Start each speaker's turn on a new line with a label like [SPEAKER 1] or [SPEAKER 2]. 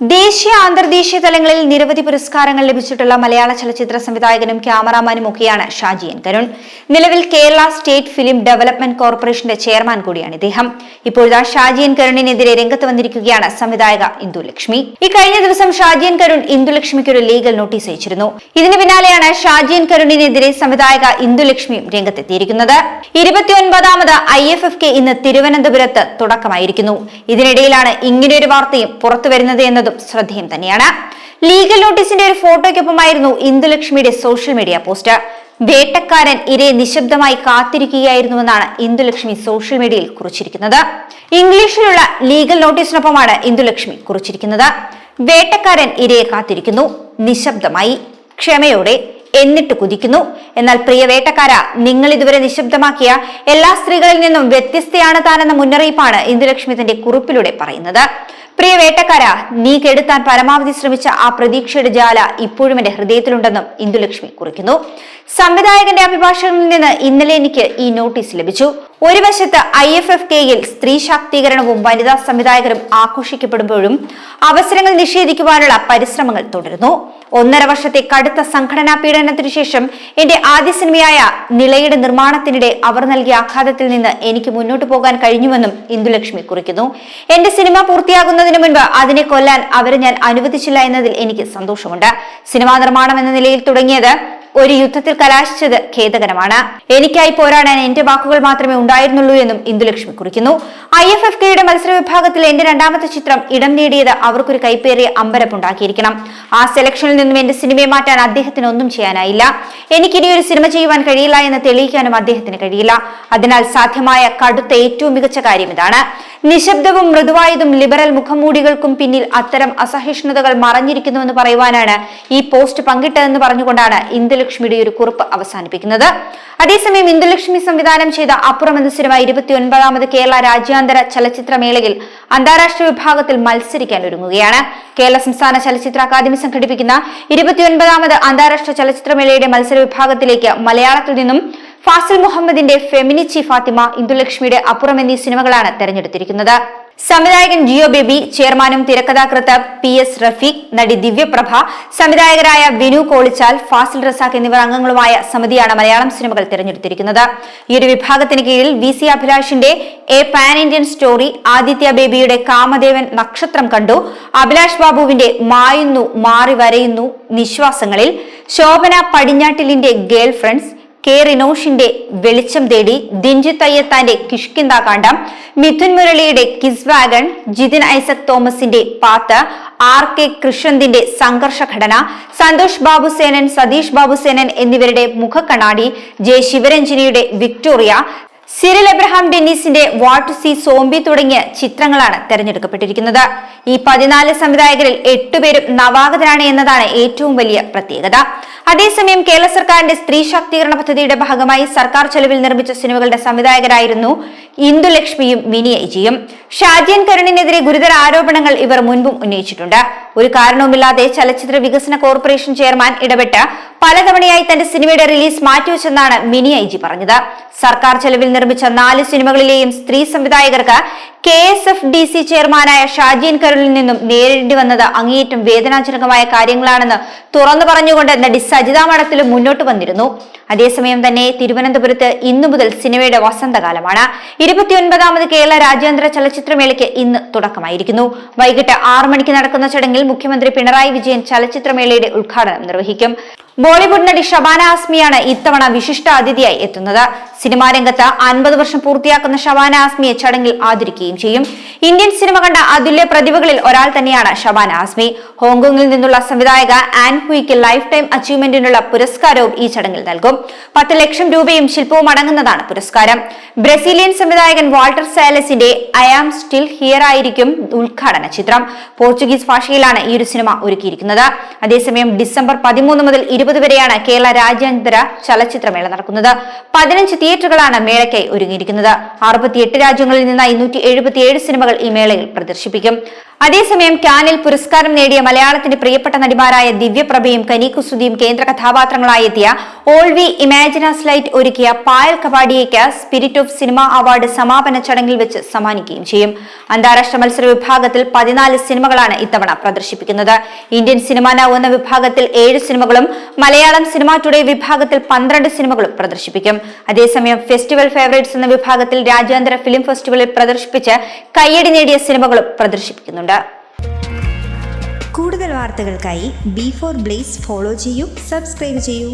[SPEAKER 1] ദേശീയ അന്തർദേശീയ തലങ്ങളിൽ നിരവധി പുരസ്കാരങ്ങൾ ലഭിച്ചിട്ടുള്ള മലയാള ചലച്ചിത്ര സംവിധായകനും ക്യാമറാമാനും ഒക്കെയാണ് ഷാജി എൻ കരുൺ. നിലവിൽ കേരള സ്റ്റേറ്റ് ഫിലിം ഡെവലപ്മെന്റ് കോർപ്പറേഷന്റെ ചെയർമാൻ കൂടിയാണ് ഇദ്ദേഹം. ഇപ്പോഴത്തെ ഷാജി എൻ കരുണിനെതിരെ രംഗത്ത് വന്നിരിക്കുകയാണ് സംവിധായക ഇന്ദുലക്ഷ്മി. ഇക്കഴിഞ്ഞ ദിവസം ഷാജി എൻ കരുൺ ഇന്ദുലക്ഷ്മിക്ക് ഒരു ലീഗൽ നോട്ടീസ് അയച്ചിരുന്നു. ഇതിന് പിന്നാലെയാണ് ഷാജി എൻ കരുണിനെതിരെ സംവിധായക ഇന്ദുലക്ഷ്മിയും രംഗത്തെത്തിയിരിക്കുന്നത്. ഇരുപത്തിയൊൻപതാമത് ഐ എഫ് എഫ് കെ ഇന്ന് തിരുവനന്തപുരത്ത് തുടക്കമായിരിക്കുന്നു. ഇതിനിടയിലാണ് ഇങ്ങനെയൊരു വാർത്തയും പുറത്തു വരുന്നത് എന്നതും ശ്രദ്ധേയം തന്നെയാണ്. ലീഗൽ നോട്ടീസിന്റെ ഒരു ഫോട്ടോയ്ക്കൊപ്പമായിരുന്നു ഇന്ദുലക്ഷ്മിയുടെ സോഷ്യൽ മീഡിയ പോസ്റ്റ് വേട്ടക്കാരൻ ഇരയെ നിശബ്ദമായി കാത്തിരിക്കുകയായിരുന്നുവെന്നാണ് ഇന്ദുലക്ഷ്മി സോഷ്യൽ മീഡിയയിൽ കുറിച്ചിരിക്കുന്നത്. ഇംഗ്ലീഷിലുള്ള ലീഗൽ നോട്ടീസിനൊപ്പമാണ് ഇന്ദുലക്ഷ്മി കുറിച്ചിരിക്കുന്നത്. വേട്ടക്കാരൻ ഇരയെ കാത്തിരിക്കുന്നു നിശബ്ദമായി ക്ഷമയോടെ എന്നിട്ട് കുതിക്കുന്നു. എന്നാൽ പ്രിയ വേട്ടക്കാര നിങ്ങൾ ഇതുവരെ നിശബ്ദമാക്കിയ എല്ലാ സ്ത്രീകളിൽ നിന്നും വ്യത്യസ്തയാണ് താനെന്ന മുന്നറിയിപ്പാണ് ഇന്ദുലക്ഷ്മി തന്റെ കുറിപ്പിലൂടെ പറയുന്നത്. പ്രിയ വേട്ടക്കാര നീ കെടുത്താൻ പരമാവധി ശ്രമിച്ച ആ പ്രതീക്ഷയുടെ ജാല ഇപ്പോഴും എന്റെ ഹൃദയത്തിലുണ്ടെന്നും ഇന്ദുലക്ഷ്മി കുറിക്കുന്നു. സംവിധായകന്റെ അഭിഭാഷകനിൽ നിന്ന് ഇന്നലെ എനിക്ക് ഈ നോട്ടീസ് ലഭിച്ചു. ഒരു വശത്ത് ഐ എഫ് എഫ് കെയിൽ സ്ത്രീ ശാക്തീകരണവും വനിതാ സംവിധായകരും ആഘോഷിക്കപ്പെടുമ്പോഴും അവസരങ്ങൾ നിഷേധിക്കുവാനുള്ള പരിശ്രമങ്ങൾ തുടരുന്നു. ഒന്നര വർഷത്തെ കടുത്ത സംഘടനാ പീഡനത്തിനു ശേഷം എന്റെ ആദ്യ സിനിമയായ നിളയുടെ നിർമ്മാണത്തിനിടെ അവർ നൽകിയ ആഘാതത്തിൽ നിന്ന് എനിക്ക് മുന്നോട്ട് പോകാൻ കഴിഞ്ഞുവെന്നും ഇന്ദുലക്ഷ്മി കുറിക്കുന്നു. എന്റെ സിനിമ പൂർത്തിയാകുന്നതിന് മുൻപ് അതിനെ കൊല്ലാൻ അവരെ ഞാൻ അനുവദിച്ചില്ല എന്നതിൽ എനിക്ക് സന്തോഷമുണ്ട്. സിനിമാ നിർമ്മാണം എന്ന നിലയിൽ തുടങ്ങിയത് ഒരു യുദ്ധത്തിൽ കലാശിച്ചത് ഖേദകരമാണ്. എനിക്കായി പോരാടാൻ എന്റെ വാക്കുകൾ മാത്രമേ ഉണ്ടായിരുന്നുള്ളൂ എന്നും ഇന്ദുലക്ഷ്മി കുറിക്കുന്നു. ഐ എഫ് എഫ് കെയുടെ മത്സര വിഭാഗത്തിൽ എന്റെ രണ്ടാമത്തെ ചിത്രം ഇടം നേടിയത് അവർക്കൊരു കൈപ്പേറിയ അമ്പരപ്പുണ്ടാക്കിയിരിക്കണം. ആ സെലക്ഷനിൽ നിന്നും എന്റെ സിനിമയെ മാറ്റാൻ അദ്ദേഹത്തിന് ഒന്നും ചെയ്യാനായില്ല. എനിക്കിനി ഒരു സിനിമ ചെയ്യുവാൻ കഴിയില്ല എന്ന് തെളിയിക്കാനും അദ്ദേഹത്തിന് കഴിയില്ല. അതിനാൽ സാധ്യമായ കടുത്ത ഏറ്റവും മികച്ച കാര്യം ഇതാണ്. നിശബ്ദവും മൃദുവായതും ലിബറൽ മുഖംമൂടികൾക്കും പിന്നിൽ അത്തരം അസഹിഷ്ണുതകൾ മറഞ്ഞിരിക്കുന്നുവെന്ന് പറയുവാനാണ് ഈ പോസ്റ്റ് പങ്കിട്ടതെന്ന് പറഞ്ഞുകൊണ്ടാണ് ഇന്ദുലക്ഷ്മിയുടെ ഒരു കുറിപ്പ് അവസാനിപ്പിക്കുന്നത്. അതേസമയം ഇന്ദുലക്ഷ്മി സംവിധാനം ചെയ്ത അപ്പുറം എന്ന സിനിമ ഇരുപത്തിയൊൻപതാമത് കേരള രാജ്യാന്തര ചലച്ചിത്രമേളയിൽ അന്താരാഷ്ട്ര വിഭാഗത്തിൽ മത്സരിക്കാൻ ഒരുങ്ങുകയാണ്. കേരള സംസ്ഥാന ചലച്ചിത്ര അക്കാദമി സംഘടിപ്പിക്കുന്ന ഇരുപത്തിയൊൻപതാമത് അന്താരാഷ്ട്ര ചലച്ചിത്രമേളയുടെ മത്സര വിഭാഗത്തിലേക്ക് മലയാളത്തിൽ നിന്നും ഫാസിൽ മുഹമ്മദിന്റെ ഫെമിനിച്ചി ഫാത്തിമ ഇന്ദുലക്ഷ്മിയുടെ അപ്പുറം എന്നീ സിനിമകളാണ് തെരഞ്ഞെടുത്തിരിക്കുന്നത്. സംവിധായകൻ ജിയോ ബേബി ചെയർമാനും തിരക്കഥാകൃത്ത് പി എസ് റഫീഖ് നടി ദിവ്യപ്രഭ സംവിധായകരായ വിനു കോളിച്ചാൽ ഫാസിൽ റസാഖ് എന്നിവർ അംഗങ്ങളുമായ സമിതിയാണ് മലയാളം സിനിമകൾ തിരഞ്ഞെടുത്തിരിക്കുന്നത്. ഈ ഒരു വിഭാഗത്തിന് കീഴിൽ V C അഭിലാഷിന്റെ A pan Indian story Aditya ബേബിയുടെ കാമദേവൻ നക്ഷത്രം കണ്ടു. അഭിലാഷ് ബാബുവിന്റെ മായുന്നു മാറി വരയുന്നു നിശ്വാസങ്ങളിൽ. ശോഭന പടിഞ്ഞാട്ടിലിന്റെ ഗേൾ ഫ്രണ്ട്സ് കെ റിനോഷിന്റെ വെളിച്ചം തേടി ദിഞ്ചു തയ്യത്താന്റെ കിഷ്കിന്ത കാണ്ഡം മിഥുൻ മുരളിയുടെ കിസ് വാഗൺ ജിതിൻ ഐസക് തോമസിന്റെ പാത്ത് ആർ കെ കൃഷ്ണന്തിന്റെ സംഘർഷ ഘടന സന്തോഷ് ബാബുസേനൻ സതീഷ് ബാബുസേനൻ എന്നിവരുടെ മുഖക്കണ്ണാടി ജെ ശിവരഞ്ജിനിയുടെ വിക്ടോറിയ സിറിൽ എബ്രഹാം ഡെന്നീസിന്റെ വാട്ട് സി സോംബി തുടങ്ങിയ ചിത്രങ്ങളാണ് തെരഞ്ഞെടുക്കപ്പെട്ടിരിക്കുന്നത്. ഈ പതിനാല് സംവിധായകരിൽ എട്ടുപേരും നവാഗതരാണ് എന്നതാണ് ഏറ്റവും വലിയ പ്രത്യേകത. അതേസമയം കേരള സർക്കാരിന്റെ സ്ത്രീ ശാക്തീകരണ പദ്ധതിയുടെ ഭാഗമായി സർക്കാർ ചെലവിൽ നിർമ്മിച്ച സിനിമകളുടെ സംവിധായകരായിരുന്നു ഇന്ദുലക്ഷ്മിയും മിനി ഐജിയും ഷാജിയൻ കരുണിനെതിരെ ഗുരുതര ആരോപണങ്ങൾ ഇവർ മുൻപും ഉന്നയിച്ചിട്ടുണ്ട്. ഒരു കാരണവുമില്ലാതെ ചലച്ചിത്ര വികസന കോർപ്പറേഷൻ ചെയർമാൻ ഇടപെട്ട് പലതവണയായി തന്റെ സിനിമയുടെ റിലീസ് മാറ്റിവെച്ചെന്നാണ് മിനി ഐ ജി പറഞ്ഞത്. സർക്കാർ ചെലവിൽ നിർമ്മിച്ച നാല് സിനിമകളിലെയും സ്ത്രീ സംവിധായകർക്ക് K S F D C ചെയർമാനായ ഷാജീൻ കരുളിൽ നിന്നും നേരിടേണ്ടി വന്നത് അങ്ങേയറ്റം വേദനാജനകമായ കാര്യങ്ങളാണെന്ന് തുറന്നു പറഞ്ഞുകൊണ്ട് നടി സജിത മഠത്തിലും മുന്നോട്ട് വന്നിരുന്നു. അതേസമയം തന്നെ തിരുവനന്തപുരത്ത് ഇന്നു മുതൽ സിനിമയുടെ വസന്തകാലമാണ്. ഇരുപത്തിയൊൻപതാമത് കേരള രാജ്യാന്തര ചലച്ചിത്രമേളയ്ക്ക് ഇന്ന് തുടക്കമായിരിക്കുന്നു. വൈകിട്ട് ആറു മണിക്ക് നടക്കുന്ന ചടങ്ങിൽ മുഖ്യമന്ത്രി പിണറായി വിജയൻ ചലച്ചിത്രമേളയുടെ ഉദ്ഘാടനം നിർവഹിക്കും. ബോളിവുഡ് നടി ഷബാന ആസ്മിയാണ് ഇത്തവണ വിശിഷ്ട അതിഥിയായി എത്തുന്നത്. സിനിമാ രംഗത്ത് അൻപത് വർഷം പൂർത്തിയാക്കുന്ന ഷബാന ആസ്മിയെ ചടങ്ങിൽ ആദരിക്കുകയും ചെയ്യും. ഇന്ത്യൻ സിനിമ കണ്ട അതുല്യ പ്രതിഭകളിൽ ഒരാൾ തന്നെയാണ് ഷവാന ആസ്മി. ഹോങ്കോങ്ങിൽ നിന്നുള്ള സംവിധായക ആൻ ഹുയിക്ക് ലൈഫ് ടൈം അച്ചീവ്മെന്റിനുള്ള പുരസ്കാരവും ഈ ചടങ്ങിൽ നൽകും. പത്ത് ലക്ഷം രൂപയും ശില്പവും അടങ്ങുന്നതാണ് പുരസ്കാരം. ബ്രസീലിയൻ സംവിധായകൻ വാൾട്ടർ സാലസിന്റെ ഐ ആം സ്റ്റിൽ ഹിയർ ആയിരിക്കും ഉദ്ഘാടന ചിത്രം. പോർച്ചുഗീസ് ഭാഷയിലാണ് ഈ ഒരു സിനിമ ഒരുക്കിയിരിക്കുന്നത്. അതേസമയം ഡിസംബർ പതിമൂന്ന് മുതൽ ഇരുപത് വരെയാണ് കേരള രാജ്യാന്തര ചലച്ചിത്രമേള നടക്കുന്നത്. പതിനഞ്ച് തിയേറ്ററുകളാണ് മേളയ്ക്കായി ഒരുങ്ങിയിരിക്കുന്നത്. അറുപത്തിയെട്ട് രാജ്യങ്ങളിൽ നിന്നായി നൂറ്റി എഴുപത്തിയേഴ് സിനിമകൾ ഈ മേളയിൽ പ്രദർശിപ്പിക്കും. അതേസമയം കാനിൽ പുരസ്കാരം നേടിയ മലയാളത്തിന്റെ പ്രിയപ്പെട്ട നടിമാരായ ദിവ്യപ്രഭയും കനീകുസുതിയും കേന്ദ്ര കഥാപാത്രങ്ങളായി എത്തിയ ഓൾ വി ഇമാജിനാസ് ലൈറ്റ് ഒരുക്കിയ പായൽ കപാഡിയയ്ക്ക് സ്പിരിറ്റ് ഓഫ് സിനിമ അവാർഡ് സമാപന ചടങ്ങിൽ വെച്ച് സമ്മാനിക്കുകയും ചെയ്യും. അന്താരാഷ്ട്ര മത്സര വിഭാഗത്തിൽ പതിനാല് സിനിമകളാണ് ഇത്തവണ പ്രദർശിപ്പിക്കുന്നത്. ഇന്ത്യൻ സിനിമ നൗ എന്ന വിഭാഗത്തിൽ ഏഴ് സിനിമകളും മലയാളം സിനിമ ടുഡേ വിഭാഗത്തിൽ പന്ത്രണ്ട് സിനിമകളും പ്രദർശിപ്പിക്കും. അതേസമയം ഫെസ്റ്റിവൽ ഫേവറേറ്റ്സ് എന്ന വിഭാഗത്തിൽ രാജ്യാന്തര ഫിലിം ഫെസ്റ്റിവലിൽ പ്രദർശിപ്പിച്ച് കയ്യടി നേടിയ സിനിമകളും പ്രദർശിപ്പിക്കുന്നുണ്ട്.
[SPEAKER 2] കൂടുതൽ വാർത്തകൾക്കായി ബി ഫോർ ബ്ലേസ് ഫോളോ ചെയ്യൂ സബ്സ്ക്രൈബ് ചെയ്യൂ.